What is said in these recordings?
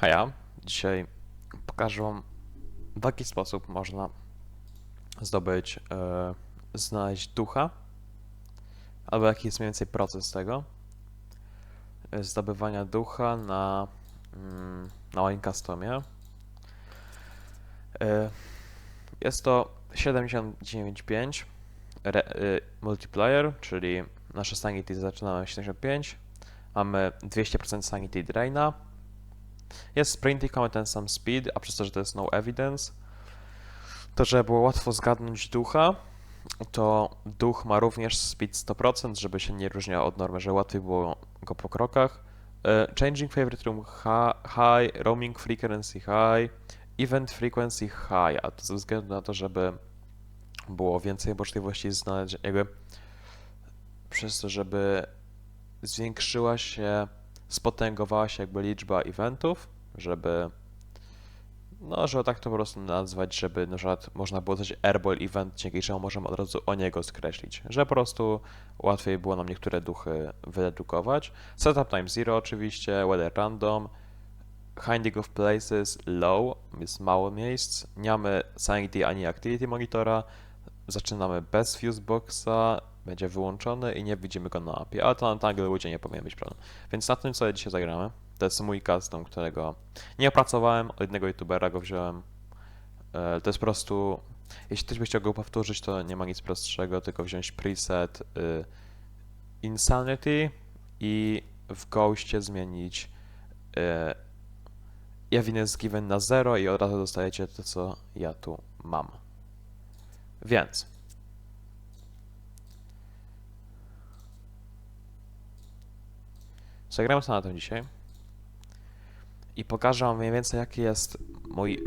A ja dzisiaj pokażę Wam, w jaki sposób można zdobyć, e, znaleźć ducha, albo jaki jest mniej więcej proces tego e, zdobywania ducha na, mm, na moim customie. E, jest to 79.5 re, e, multiplayer, czyli nasze sanity zaczynamy 75, mamy 200% sanity draina, jest sprinting, mamy ten sam speed, a przez to, że to jest no evidence, to żeby było łatwo zgadnąć ducha, to duch ma również speed 100%, żeby się nie różniał od normy, że łatwiej było go po krokach. E, Changing favorite room high, roaming frequency high, event frequency high, a to ze względu na to, żeby było więcej możliwości znaleźć, jakby przez to, żeby zwiększyła się, spotęgowała się jakby liczba eventów, żeby no, żeby tak to po prostu nazwać, żeby na przykład można było coś airball event, dzięki czemu możemy od razu o niego skreślić, że po prostu łatwiej było nam niektóre duchy wyredukować. Setup time zero oczywiście, weather random, hiding of places low, jest mało miejsc, nie mamy sanity ani activity monitora, zaczynamy bez fuse boxa, będzie wyłączony i nie widzimy go na mapie, ale to na tangle ludzie nie powinien być problem. Więc na tym sobie dzisiaj zagramy. To jest mój custom, którego nie opracowałem, od jednego youtubera go wziąłem. E, To jest po prostu, jeśli ktoś by chciał go powtórzyć, to nie ma nic prostszego, tylko wziąć preset y, Insanity i w Ghostie zmienić y, evidence given na 0 i od razu dostajecie to, co ja tu mam. Więc zagramy sobie na tym dzisiaj i pokażę wam mniej więcej jaki jest mój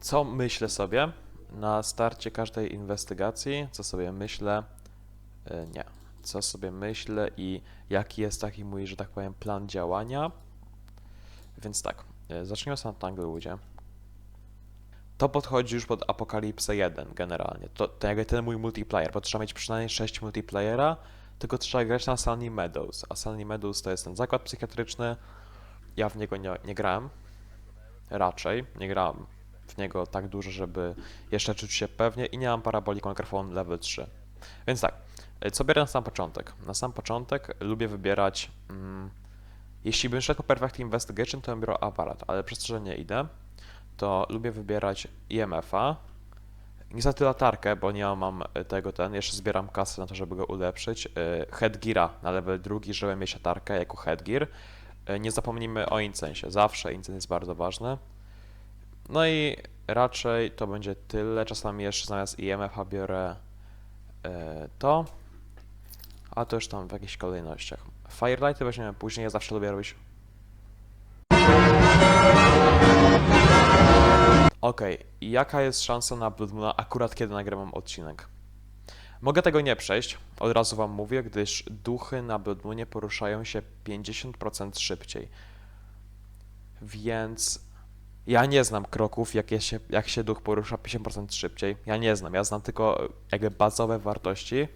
co myślę sobie na starcie każdej inwestygacji, co sobie myślę, e, nie, co sobie myślę i jaki jest taki mój, że tak powiem, plan działania. Więc tak, e, zacznijmy sobie na Tanglewoodzie. To podchodzi już pod Apokalipsę 1 generalnie. To, to jakby ten mój multiplayer, bo trzeba mieć przynajmniej 6 multiplayera, tylko trzeba grać na Sunny Meadows. A Sunny Meadows to jest ten zakład psychiatryczny. Ja w niego nie, nie grałem. Raczej. Nie grałem w niego tak dużo, żeby jeszcze czuć się pewnie i nie mam Parabolic Microphone level 3. Więc tak, e, co biorę na sam początek? Na sam początek lubię wybierać... Mm, jeśli bym szedł po Perfect Investigation, to bym biorę aparat, ale przez to, że nie idę, to lubię wybierać IMF-a. Niestety latarkę, bo nie mam e, tego ten. Jeszcze zbieram kasę na to, żeby go ulepszyć. E, Headgeara na level drugi, żeby mieć latarkę jako headgear. E, Nie zapomnijmy o incensie. Zawsze incens jest bardzo ważny. No i raczej to będzie tyle. Czasami jeszcze zamiast IMF-a biorę to. A to już tam w jakichś kolejnościach. Firelighty weźmiemy później. Ja zawsze lubię robić Okej, i jaka jest szansa na Blood Moona akurat kiedy nagrywam odcinek? Mogę tego nie przejść, od razu wam mówię, gdyż duchy na Blood Moonie poruszają się 50% szybciej. Więc ja nie znam kroków, jak, się, jak się duch porusza 50% szybciej. Ja nie znam, ja znam tylko jakby bazowe wartości.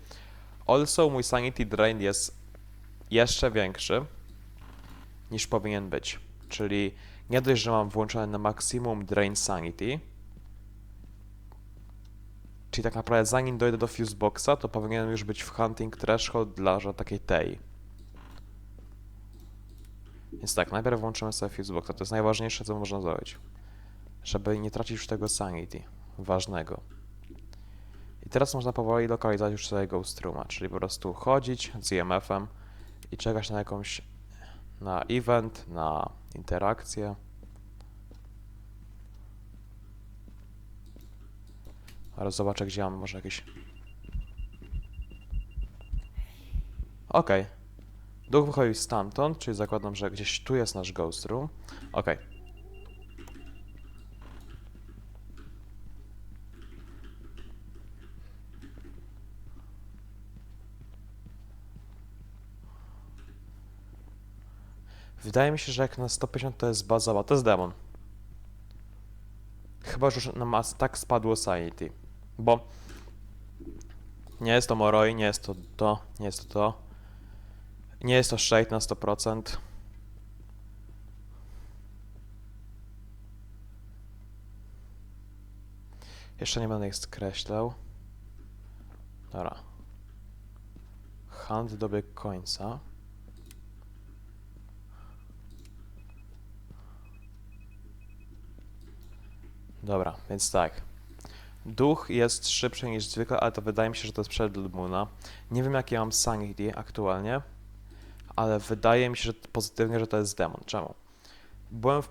Also mój Sanity Drain jest jeszcze większy niż powinien być. Czyli nie dość, że mam włączone na maksimum Drain Sanity, czyli tak naprawdę zanim dojdę do Fuseboxa, to powinienem już być w Hunting Threshold dla takiej tej. Więc tak, najpierw włączymy sobie Fuseboxa, to jest najważniejsze, co można zrobić. Żeby nie tracić już tego Sanity, ważnego. I teraz można powoli lokalizować już sobie Ghost Rooma, czyli po prostu chodzić z IMF-em i czekać na jakąś na event, na interakcję. Ale zobaczę, gdzie mam może jakieś... Okej. Duch wychodzi stamtąd, czyli zakładam, że gdzieś tu jest nasz ghost room. Okej. Wydaje mi się, że jak na 150 to jest bazowa. To jest demon. Chyba, że już nam aż tak spadło sanity. Bo nie jest to Moroi, nie jest to to, nie jest to to. Nie jest to Shade na 100%. Jeszcze nie będę ich skreślał. Dobra. Hand dobiegł końca. Dobra, więc tak. Duch jest szybszy niż zwykle, ale to wydaje mi się, że to jest przed Moona. Nie wiem, jakie mam Sanity aktualnie, ale wydaje mi się, że pozytywnie, że to jest demon. Czemu? Byłem w,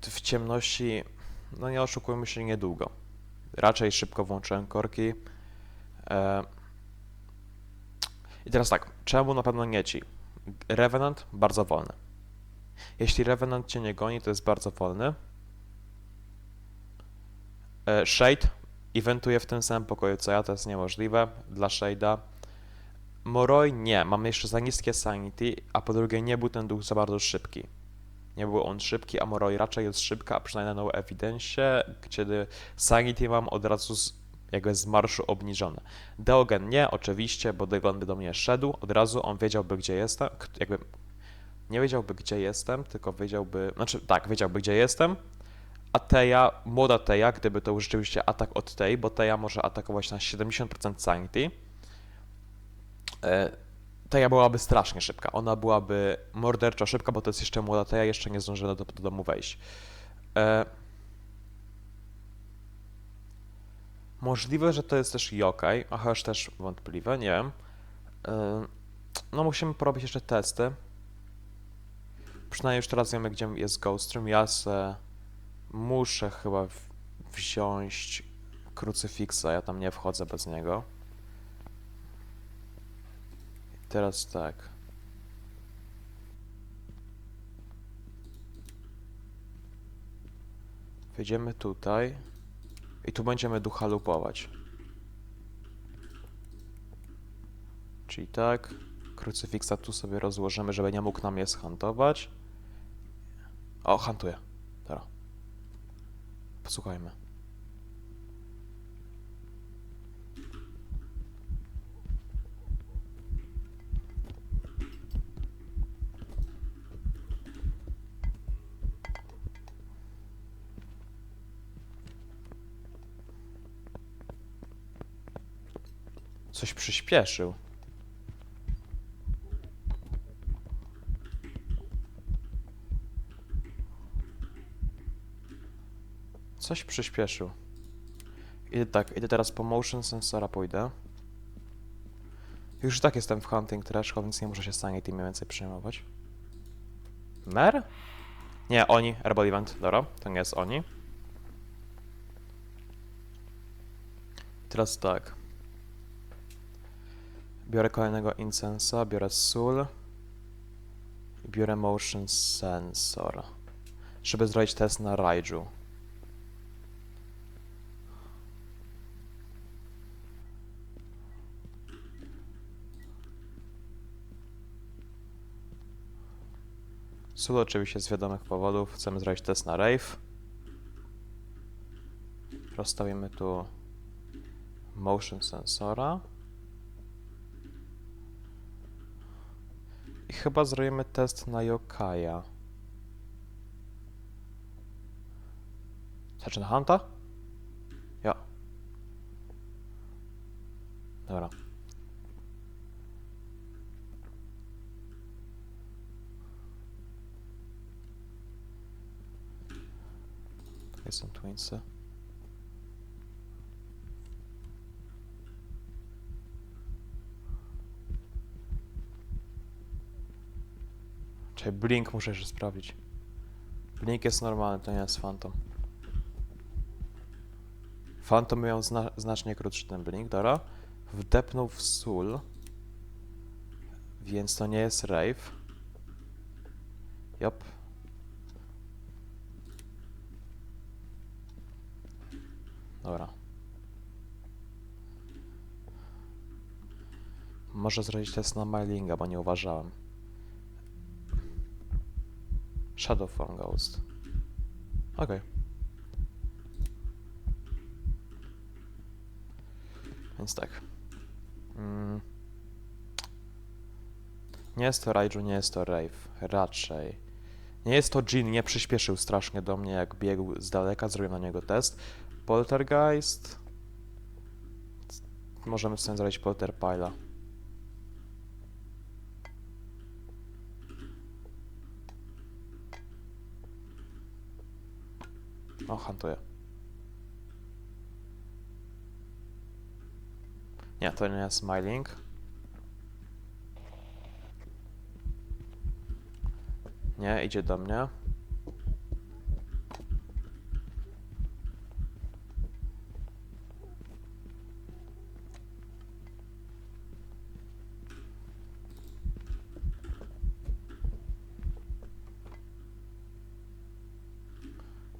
w ciemności, no nie oszukujmy się, niedługo. Raczej szybko włączyłem korki. E... I teraz tak, czemu na pewno nie ci? Revenant bardzo wolny. Jeśli Revenant cię nie goni, to jest bardzo wolny. E, Shade eventuje w tym samym pokoju co ja, to jest niemożliwe dla Shade'a. Moroi nie, mamy jeszcze za niskie sanity, a po drugie nie był ten duch za bardzo szybki. Nie był on szybki, a Moroi raczej jest szybka, a przynajmniej na no evidencie, kiedy sanity mam od razu z, jakby z marszu obniżone. Deogen nie, oczywiście, bo Deogen by do mnie szedł, od razu on wiedziałby gdzie jestem, jakby nie wiedziałby gdzie jestem, tylko wiedziałby, znaczy tak, wiedziałby gdzie jestem, a Teja, młoda Teja, gdyby to był rzeczywiście atak od tej, bo Teja może atakować na 70% sanity, e, Teja byłaby strasznie szybka. Ona byłaby morderczo szybka, bo to jest jeszcze młoda Teja, jeszcze nie zdążyła do, do domu wejść. E, możliwe, że to jest też yokai, a chociaż też wątpliwe, nie wiem. E, no musimy porobić jeszcze testy. Przynajmniej już teraz wiemy, gdzie jest Ghost Room. Ja se muszę chyba wziąć krucyfiksa, ja tam nie wchodzę bez niego. Teraz tak. Wejdziemy tutaj i tu będziemy ducha lupować. Czyli tak, krucyfiksa tu sobie rozłożymy, żeby nie mógł nam je zhantować. O, hantuje. Posłuchajmy. Coś przyspieszył. Coś przyspieszył. Idę tak, idę teraz po motion sensora, pójdę. Już i tak jestem w hunting threshold, więc nie muszę się stanie tym więcej przejmować. Mer? Nie, oni, Herbal Event, dobra, to nie jest oni. Teraz tak. Biorę kolejnego incensa, biorę i biorę motion sensor, żeby zrobić test na Raiju. Soul oczywiście z wiadomych powodów. Chcemy zrobić test na Rave. Rozstawimy tu motion sensora. I chyba zrobimy test na Yokaja. Znaczy na Hanta? Ja. Dobra. Są twinsy. Czyli blink muszę jeszcze sprawdzić. Blink jest normalny, to nie jest phantom. Phantom miał zna znacznie krótszy ten blink, dobra. Wdepnął w soul. Więc to nie jest rave. Jop. Dobra. Może zrobić test na Mylinga, bo nie uważałem. Shadow Ghost. Okej. Więc tak. Mm. Nie jest to Raiju, nie jest to Rave. Raczej. Nie jest to Jin, nie przyspieszył strasznie do mnie, jak biegł z daleka, zrobiłem na niego test. Poltergeist. możemy sobie zrobić Polterpila. O, hantuję. Nie, to nie jest smiling. Nie, idzie do mnie.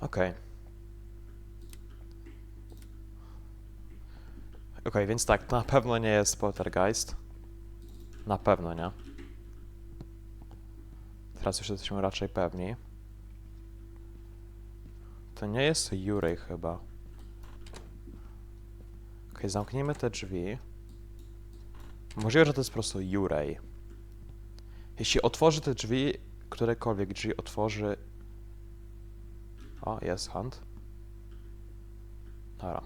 Okej. Okej, więc tak, na pewno nie jest poltergeist. Na pewno nie. Teraz już jesteśmy raczej pewni. To nie jest Jurej chyba. Okej, zamknijmy te drzwi. Możliwe, że to jest po prostu Jurej. Jeśli otworzy te drzwi, którekolwiek drzwi otworzy... O, jest Hunt. Dobra.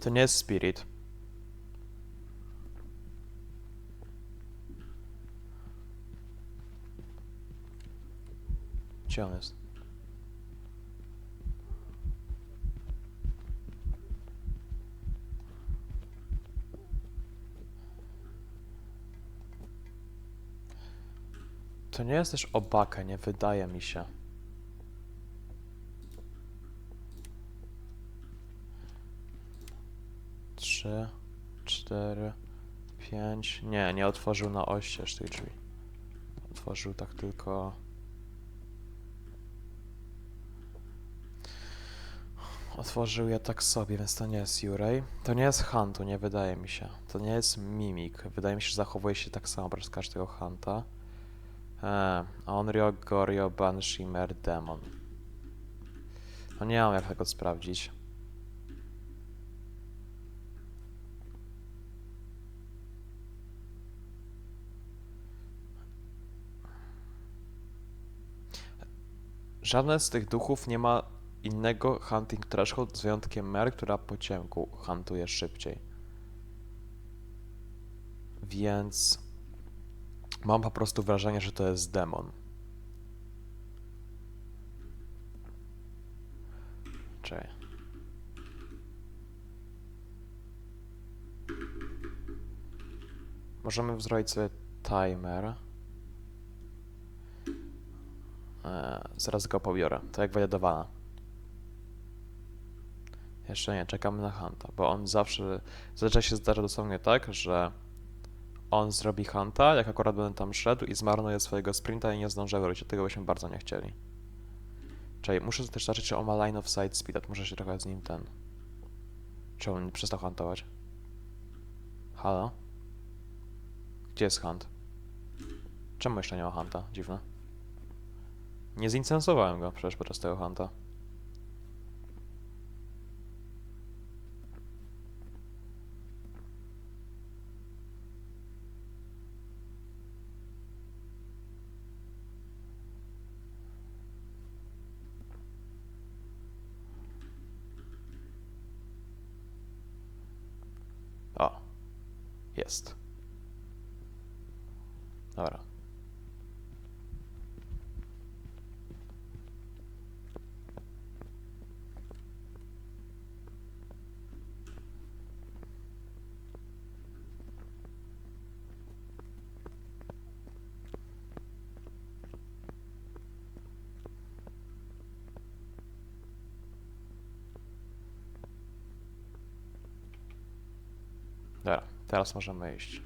To nie jest Spirit. Gdzie To nie jest też Obaka, nie wydaje mi się. Trzy, cztery, pięć. Nie, nie otworzył na oścież tych drzwi. Otworzył tak tylko. Otworzył je tak sobie, więc to nie jest Jurej. To nie jest Huntu, nie wydaje mi się. To nie jest Mimik. Wydaje mi się, że zachowuje się tak samo przez każdego Hunta. Eee, Onryo, Goryo, Banshee, Demon. No nie mam jak tego sprawdzić. Żadne z tych duchów nie ma innego hunting threshold z wyjątkiem Mer, która po ciemku huntuje szybciej. Więc mam po prostu wrażenie, że to jest demon. Czekaj. Możemy zrobić sobie timer. Eee, zaraz go pobiorę. To jak walidowana. Jeszcze nie, czekamy na Hunta, bo on zawsze, zazwyczaj się zdarza dosłownie tak, że on zrobi Hunta, jak akurat będę tam szedł i zmarnuje swojego sprinta i nie zdąży wrócić, tego byśmy bardzo nie chcieli. Czyli muszę też zobaczyć, czy on ma line of sight speed, może się trochę z nim ten... Czy on przestał huntować? Halo? Gdzie jest Hunt? Czemu jeszcze nie ma Hunta? Dziwne. Nie zincensowałem go przecież podczas tego Hunta. Jest. Dobra. Dobra, teraz możemy iść.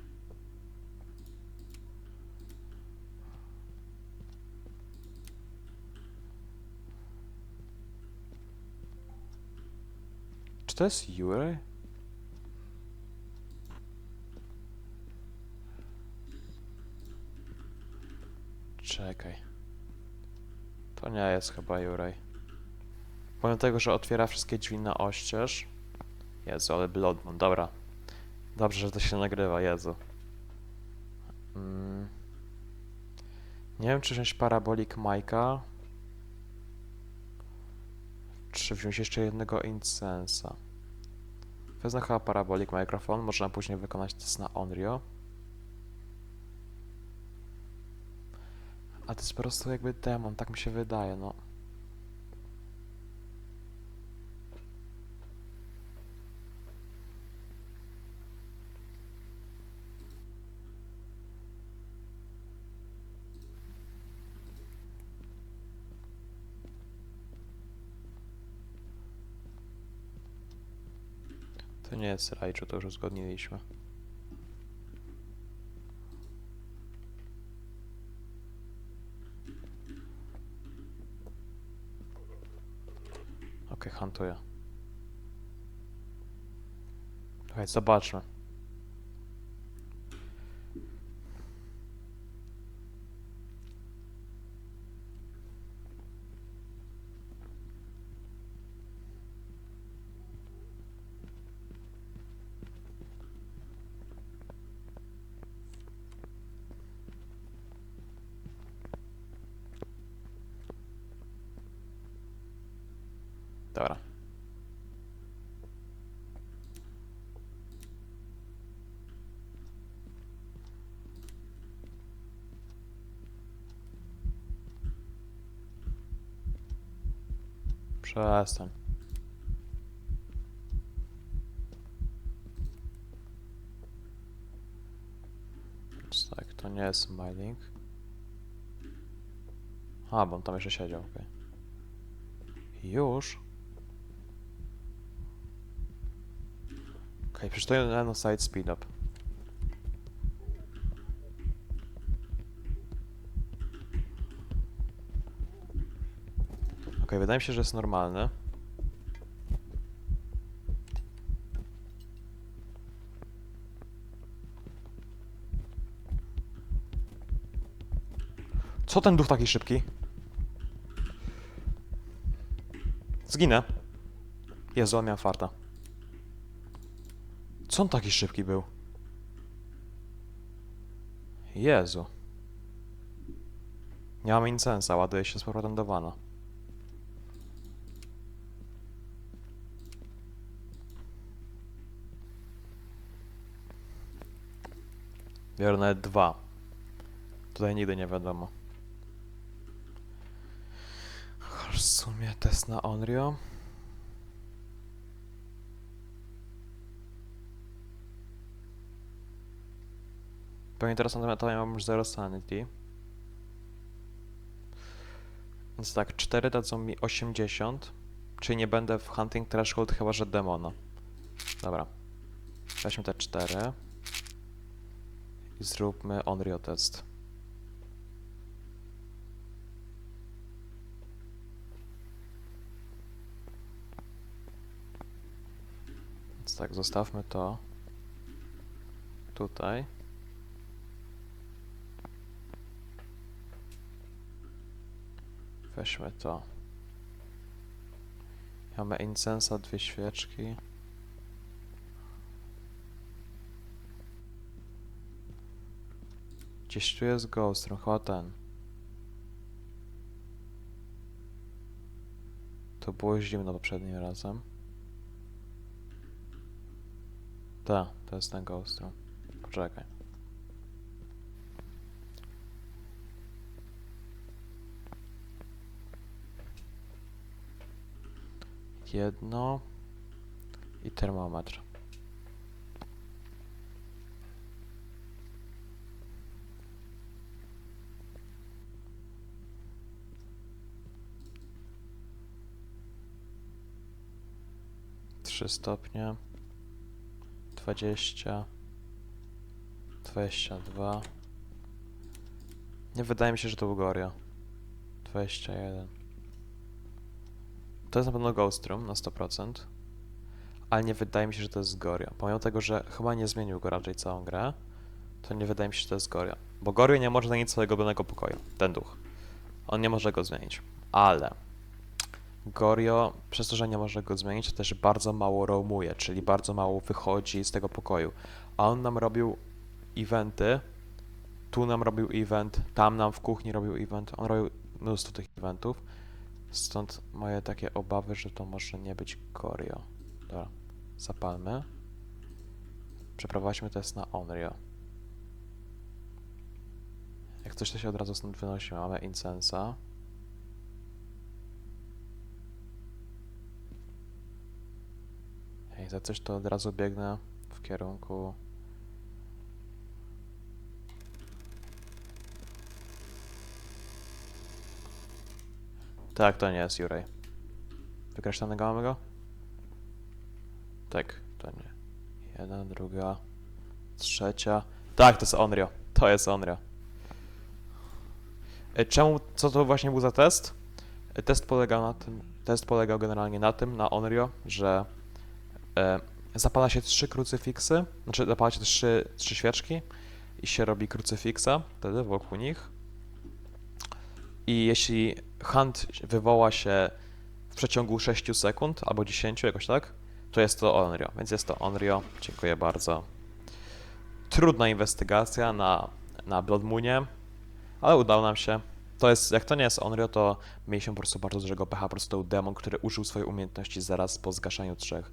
Czy to jest Yuri? Czekaj. To nie jest chyba Jurej. Pomimo tego, że otwiera wszystkie drzwi na oścież. Jezu, ale Blood Moon, dobra. Dobrze, że to się nagrywa, Jezu. Mm. Nie wiem, czy wziąć Parabolic Mike'a, czy wziąć jeszcze jednego Incensa. Wezmę chyba Parabolic Microphone, można później wykonać test na Onryo. A to jest po prostu jakby demon, tak mi się wydaje, no. To nie jest Raichu, to już uzgodniliśmy. Okej, hantuję. Okej, zobaczmy. Dobra. Przestań. Tak, to nie jest smiling. A, bo on tam jeszcze siedział, okej. Już? Okej, przeczytaj na side speed up. Okej, wydaje mi się, że jest normalny. Co ten duch taki szybki? Zginę. Jezu, on miał farta. Co on taki szybki był? Jezu. Nie mam incensa, ładuje się z powrotem do wana. Biorę nawet dwa. Tutaj nigdy nie wiadomo. W sumie test na Onryo. Pewnie teraz na to mam już 0 sanity. Więc tak, 4 dadzą mi 80. Czyli nie będę w Hunting Threshold chyba, że demona. Dobra. Weźmy te 4. I zróbmy Onryo test. Więc tak, zostawmy to tutaj. Weźmy to. Mamy incensa, dwie świeczki. Gdzieś tu jest Ghost chyba ten. To było zimno poprzednim razem. Tak, to jest ten Ghost. Poczekaj. Jedno i termometr. Trzy stopnie. Dwadzieścia. Dwadzieścia dwa. Nie wydaje mi się, że to był Gorio. Dwadzieścia jeden. To jest na pewno Ghost Room na 100%, ale nie wydaje mi się, że to jest Gorio. Pomimo tego, że chyba nie zmienił go raczej całą grę, to nie wydaje mi się, że to jest Gorio. Bo Gorio nie może zmienić swojego ulubionego pokoju, ten duch. On nie może go zmienić, ale Gorio, przez to, że nie może go zmienić, to też bardzo mało roamuje, czyli bardzo mało wychodzi z tego pokoju. A on nam robił eventy, tu nam robił event, tam nam w kuchni robił event, on robił mnóstwo tych eventów. Stąd moje takie obawy, że to może nie być Gorio. Dobra. Zapalmy. Przeprowadźmy test na Onryo. Jak coś, to się od razu stąd wynosimy. Mamy Incensa. Jak za coś, to od razu biegnę w kierunku... Tak, to nie jest Jurej. Wykreślanego mamy go? Tak, to nie. Jedna, druga, trzecia. Tak, to jest Onryo. To jest Onryo. E, Czemu, co to właśnie był za test? E, Test polegał na tym, test polegał generalnie na tym, na Onryo, że e, zapala się trzy krucyfiksy, znaczy zapala się trzy, trzy świeczki i się robi krucyfiksa wtedy wokół nich. I jeśli hunt wywoła się w przeciągu 6 sekund albo 10, jakoś tak, to jest to Onryo. Więc jest to Onryo. Dziękuję bardzo. Trudna inwestygacja na, na Blood Moonie, ale udało nam się. To jest, jak to nie jest Onryo, to mieliśmy po prostu bardzo dużego pecha. Po prostu był demon, który użył swojej umiejętności zaraz po zgaszaniu trzech.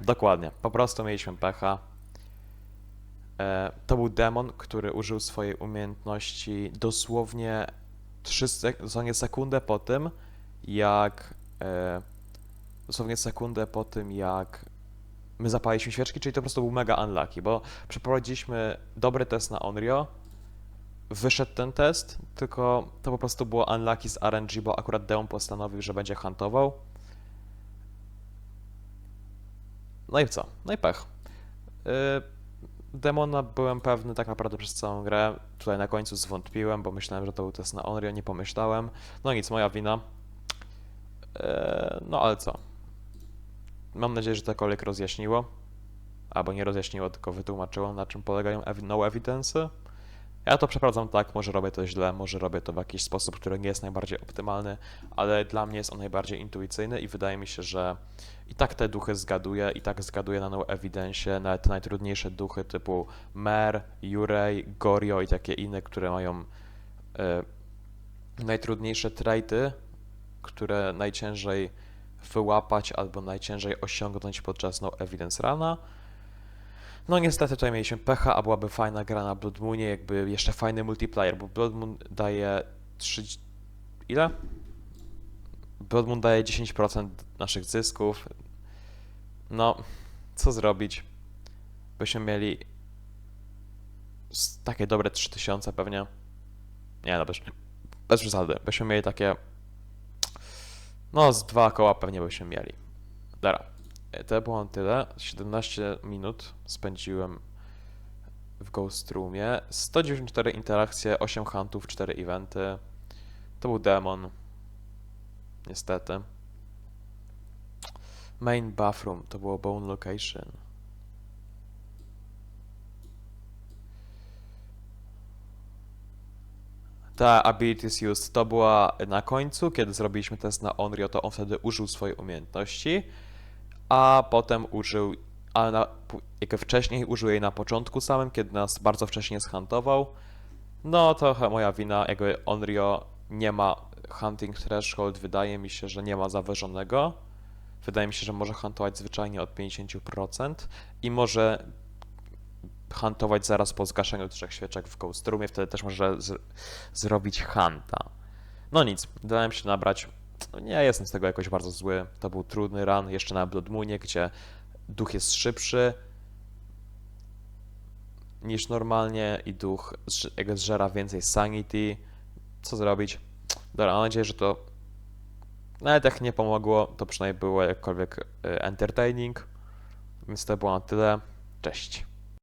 Dokładnie. Po prostu mieliśmy pecha. E, to był demon, który użył swojej umiejętności dosłownie 3 sek- dosłownie sekundę po tym, jak e, dosłownie sekundę po tym, jak my zapaliśmy świeczki, czyli to po prostu był mega unlucky, bo przeprowadziliśmy dobry test na Onryo, wyszedł ten test, tylko to po prostu było unlucky z RNG, bo akurat Deon postanowił, że będzie huntował. No i co? No i pech. Yy, Demona byłem pewny tak naprawdę przez całą grę. Tutaj na końcu zwątpiłem, bo myślałem, że to był test na Onryo, nie pomyślałem. No nic, moja wina. Eee, no ale co? Mam nadzieję, że cokolwiek rozjaśniło. Albo nie rozjaśniło, tylko wytłumaczyło, na czym polegają no evidence. Ja to przeprowadzam tak, może robię to źle, może robię to w jakiś sposób, który nie jest najbardziej optymalny, ale dla mnie jest on najbardziej intuicyjny i wydaje mi się, że i tak te duchy zgaduję, i tak zgaduję na no evidence, nawet te najtrudniejsze duchy typu Mer, Jurej, Gorio i takie inne, które mają e, najtrudniejsze traity, które najciężej wyłapać albo najciężej osiągnąć podczas no evidence rana. No niestety tutaj mieliśmy pecha, a byłaby fajna gra na Blood Moonie, jakby jeszcze fajny multiplayer, bo Blood Moon daje 3... ile? Blood Moon daje 10% naszych zysków. No, co zrobić? Byśmy mieli takie dobre 3000 pewnie. Nie no, bez, bez przesady. Byśmy mieli takie no, z dwa koła pewnie byśmy mieli. Dobra. To było na tyle. 17 minut spędziłem w Ghost Roomie. 194 interakcje, 8 huntów, 4 eventy. To był demon. Niestety. Main bathroom to było bone location. Ta abilities used to była na końcu, kiedy zrobiliśmy test na Onryo, to on wtedy użył swojej umiejętności, a potem użył, a na, jak wcześniej użył jej na początku samym, kiedy nas bardzo wcześnie zhuntował. No trochę moja wina, jakby Onryo nie ma hunting threshold, wydaje mi się, że nie ma zawyżonego. Wydaje mi się, że może huntować zwyczajnie od 50% i może huntować zaraz po zgaszeniu trzech świeczek w Ghost Roomie, wtedy też może zrobić hunta. No nic, dałem się nabrać. No Nie jestem z tego jakoś bardzo zły. To był trudny run, jeszcze na Blood Moonie, gdzie duch jest szybszy niż normalnie i duch zżera więcej sanity. Co zrobić? Dobra, mam nadzieję, że to nawet jak nie pomogło, to przynajmniej było jakkolwiek e, entertaining. Więc to było na tyle. Cześć.